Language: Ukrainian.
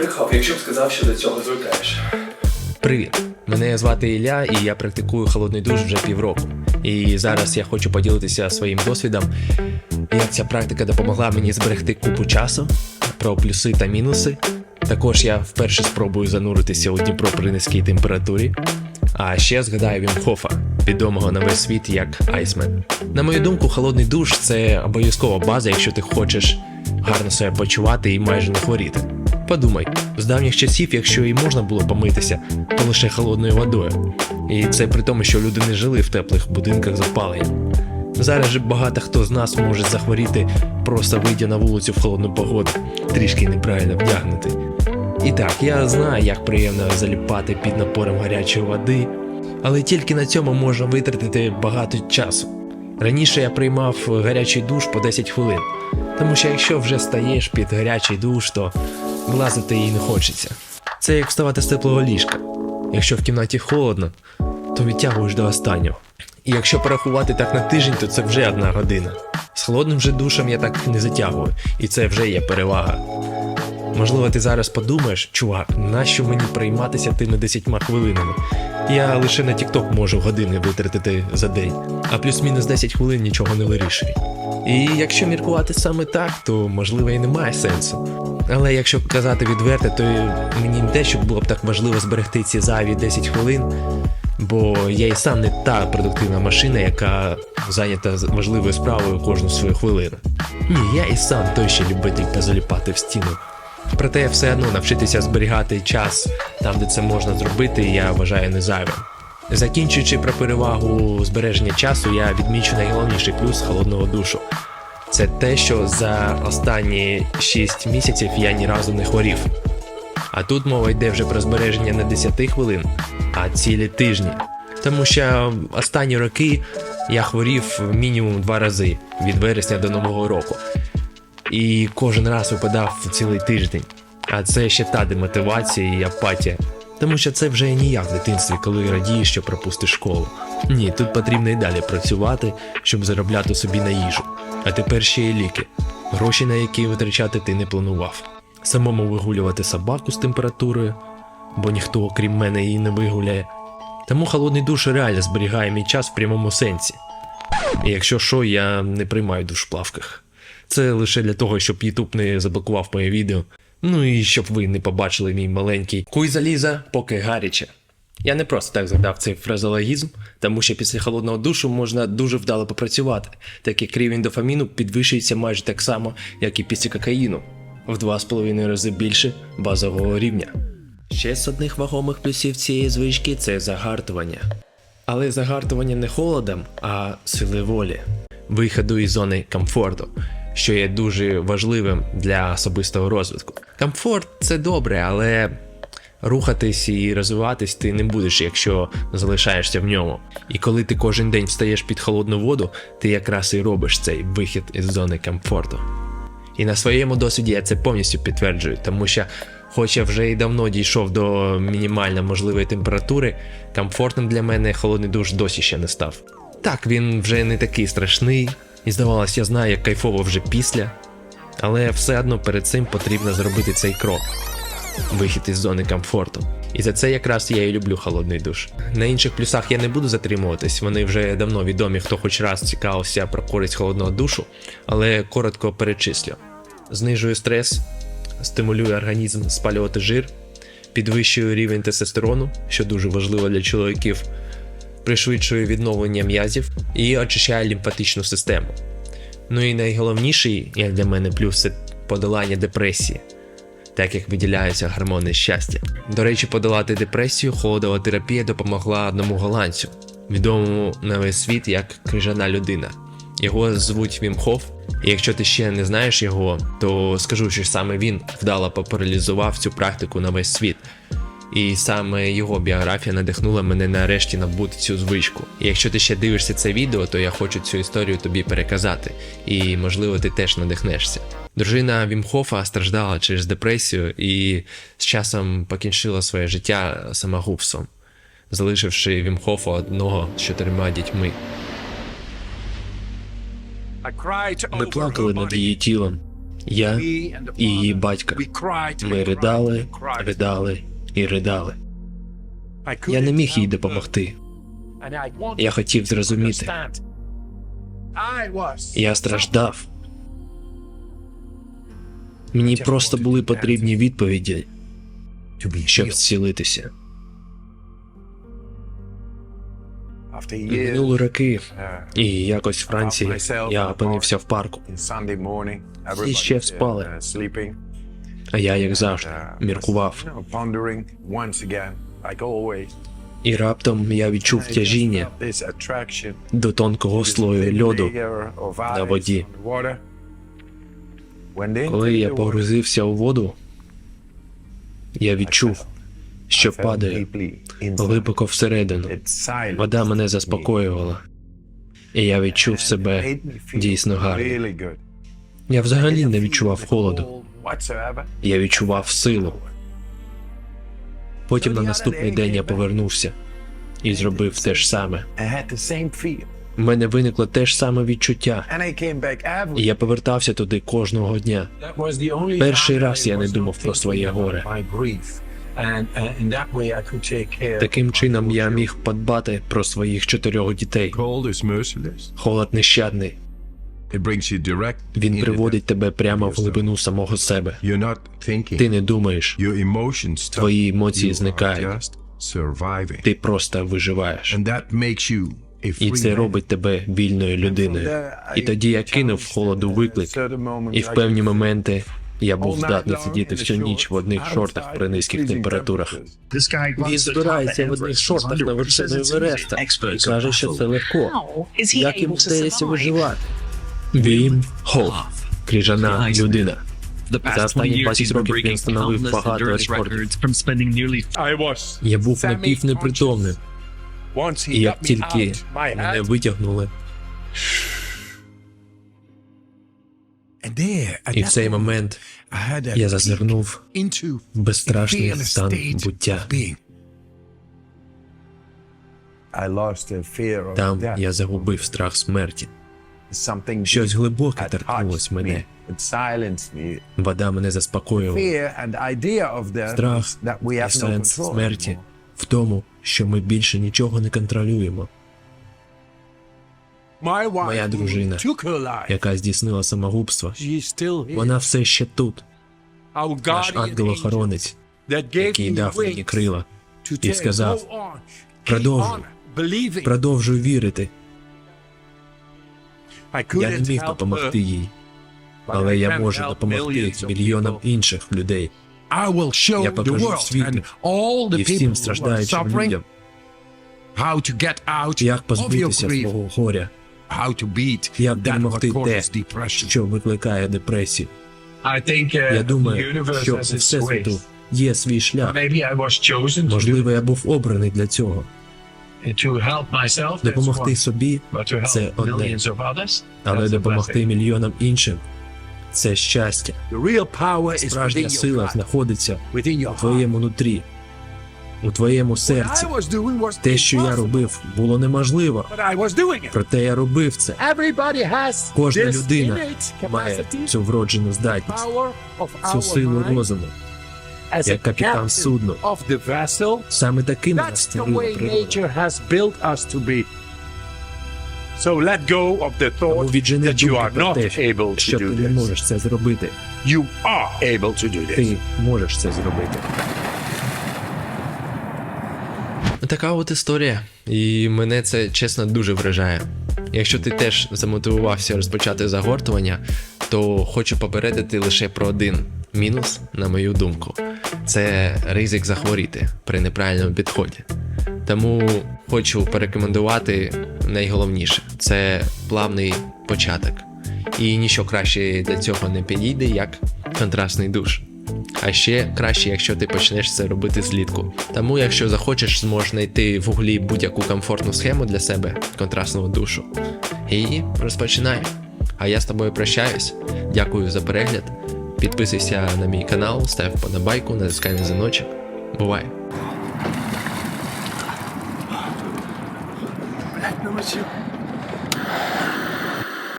збрехав, якщо б сказав, що до цього звикаєш. Привіт! Мене звати Ілля, і я практикую холодний душ вже півроку. І зараз я хочу поділитися своїм досвідом, як ця практика допомогла мені зберегти купу часу, про плюси та мінуси. Також я вперше спробую зануритися у Дніпро при низькій температурі. А ще згадаю Вімхофа, відомого на весь світ як Айсмен. На мою думку, холодний душ це обов'язкова база, якщо ти хочеш гарно себе почувати і майже не хворіти. Подумай, з давніх часів, якщо і можна було помитися, то лише холодною водою. І це при тому, що люди не жили в теплих будинках з опаленням. Зараз же багато хто з нас може захворіти, просто вийдя на вулицю в холодну погоду, трішки неправильно вдягнутий. І так, я знаю, як приємно заліпати під напором гарячої води, але тільки на цьому можна витратити багато часу. Раніше я приймав гарячий душ по 10 хвилин, тому що якщо вже стаєш під гарячий душ, то влазити і не хочеться. Це як вставати з теплого ліжка. Якщо в кімнаті холодно, то відтягуєш до останнього. І якщо порахувати так на тиждень, то це вже одна година. З холодним же душем я так не затягую, і це вже є перевага. Можливо, ти зараз подумаєш, чувак, нащо мені прийматися тими 10 хвилинами? Я лише на TikTok можу години витратити за день, а плюс-мінус 10 хвилин нічого не вирішує. І якщо міркувати саме так, то можливо і немає сенсу. Але якщо казати відверто, то мені не те, що було б так важливо зберегти ці зайві 10 хвилин, бо я і сам не та продуктивна машина, яка зайнята важливою справою кожну свою хвилину. Ні, я і сам той ще любитель позаліпати в стіну. Проте все одно навчитися зберігати час там, де це можна зробити, я вважаю не зайвим. Закінчуючи про перевагу збереження часу, я відмічу найголовніший плюс холодного душу. Це те, що за останні 6 місяців я ні разу не хворів. А тут мова йде вже про збереження не 10 хвилин, а цілі тижні. Тому що останні роки я хворів мінімум два рази від вересня до нового року. І кожен раз випадав цілий тиждень. А це ще та демотивація і апатія. Тому що це вже ніяк в дитинстві, коли радієш, що пропустиш школу. Ні, тут потрібно і далі працювати, щоб заробляти собі на їжу. А тепер ще й ліки, гроші на які витрачати ти не планував. Самому вигулювати собаку з температурою, бо ніхто, окрім мене, її не вигуляє. Тому холодний душ реально зберігає мій час в прямому сенсі. І якщо що, я не приймаю душ в плавках. Це лише для того, щоб YouTube не заблокував моє відео. Ну і щоб ви не побачили мій маленький куй заліза, поки гаряче. Я не просто так згадав цей фразологізм, тому що після холодного душу можна дуже вдало попрацювати, так як рівень дофаміну підвищується майже так само, як і після кокаїну, в 2,5 рази більше базового рівня. Ще з одних вагомих плюсів цієї звички це загартування. Але загартування не холодом, а сили волі, виходу із зони комфорту, що є дуже важливим для особистого розвитку. Комфорт це добре, але рухатись і розвиватись ти не будеш, якщо залишаєшся в ньому. І коли ти кожен день встаєш під холодну воду, ти якраз і робиш цей вихід із зони комфорту. І на своєму досвіді я це повністю підтверджую, тому що, хоч я вже і давно дійшов до мінімально можливої температури, комфортним для мене холодний душ досі ще не став. Так, він вже не такий страшний, і здавалось, я знаю, як кайфово вже після, але все одно перед цим потрібно зробити цей крок вихід із зони комфорту. І за це якраз я і люблю холодний душ. На інших плюсах я не буду затримуватись, вони вже давно відомі, хто хоч раз цікавився про користь холодного душу, але коротко перечислю: знижує стрес, стимулює організм спалювати жир, підвищує рівень тестостерону, що дуже важливо для чоловіків, пришвидшує відновлення м'язів і очищає лімфатичну систему. Ну і найголовніший, як для мене, плюс це подолання депресії так як виділяються гормони щастя. До речі, подолати депресію холодова терапія допомогла одному голландцю, відомому на весь світ як крижана людина. Його звуть Вім Хоф, і якщо ти ще не знаєш його, то скажу, що саме він вдало популяризував цю практику на весь світ. І саме його біографія надихнула мене нарешті набути цю звичку. І якщо ти ще дивишся це відео, то я хочу цю історію тобі переказати, і можливо ти теж надихнешся. Дружина Вімхофа страждала через депресію і з часом покінчила своє життя самогубством, залишивши Вімхофа одного з чотирма дітьми. Ми плакали над її тілом, Я і її батька. Ми ридали, ридали. І ридали. Я не міг їй допомогти. Я хотів зрозуміти. Я страждав. Мені просто були потрібні відповіді, щоб зцілитися. Минули роки, і якось в Франції я опинився в парку, Всі ще вспали. А я, як завжди, міркував. І раптом я відчув тяжіння до тонкого слою льоду на воді. Коли я погрузився у воду, я відчув, що падаю глибоко всередину. Вода мене заспокоювала, і я відчув себе дійсно гарно. Я взагалі не відчував холоду, я відчував силу. Потім на наступний день я повернувся і зробив те ж саме. У мене виникло те ж саме відчуття, і я повертався туди кожного дня. Перший раз я не думав про своє горе. Таким чином я міг подбати про своїх чотирьох дітей. Холод нещадний. Він приводить тебе прямо в глибину самого себе. the- You're not thinking. Ти не думаєш, Your emotions stop. твої емоції зникають. Ти просто виживаєш. And that makes you І це робить тебе вільною людиною. І тоді я кинув холоду виклик, і в певні моменти я був здатний сидіти всю ніч в одних шортах при низьких температурах. Він збирається в одних шортах на вершину Евереста і каже, що це легко. Як йому вдається виживати? Він Холф, крижана людина. За останні 20 років він встановив багато рекордів. Я був напівнепритомним, і як тільки мене витягнули, And there, at і в цей момент I had a я зазирнув в безстрашний стан буття. Там я загубив страх смерті. Щось глибоке торкнулось мене. Вода мене заспокоювала. Страх І сенс смерті в тому, що ми більше нічого не контролюємо. Моя дружина, Яка здійснила самогубство, вона вона все ще тут. Наш ангел-охоронець, який дав мені крила, і сказав, «Продовжуй, продовжуй вірити. Я не міг допомогти їй, але я можу допомогти мільйонам інших людей I will show Я покажу world світу and all the і всім страждаючим людям, how to get out як of позбутися свого горя, how to beat як перемогти те, depression. що викликає депресію. Я Я думаю, що у всесвіту є свій шлях. Можливо, я був обраний для цього. Допомогти Допомогти собі, це одне, але допомогти мільйонам іншим це щастя. Справжня сила знаходиться у твоєму нутрі, у твоєму серці. Те, що я робив, було неможливо. Проте я робив це. Кожна людина має цю вроджену здатність, цю силу розуму, як капітан судну. Саме таким нас створила природа. nature has built us to be. So let go of the thought that you are not able to do не this. можеш це зробити. You are able to do this. Ти можеш це зробити. Така от історія. І мене це чесно дуже вражає. Якщо ти теж замотивувався розпочати загортування, то хочу попередити лише про один мінус, на мою думку, це ризик захворіти при неправильному підході. Тому хочу порекомендувати найголовніше це плавний початок. І нічого краще для цього не підійде, як контрастний душ. А ще краще, якщо ти почнеш це робити злітку. Тому, якщо захочеш, зможеш знайти в гуглі будь-яку комфортну схему для себе контрастного душу. І розпочинай. А я з тобою прощаюсь. Дякую за перегляд. Підписуйся на мій канал, став подобайку, натискай на дзвіночок. Бувай!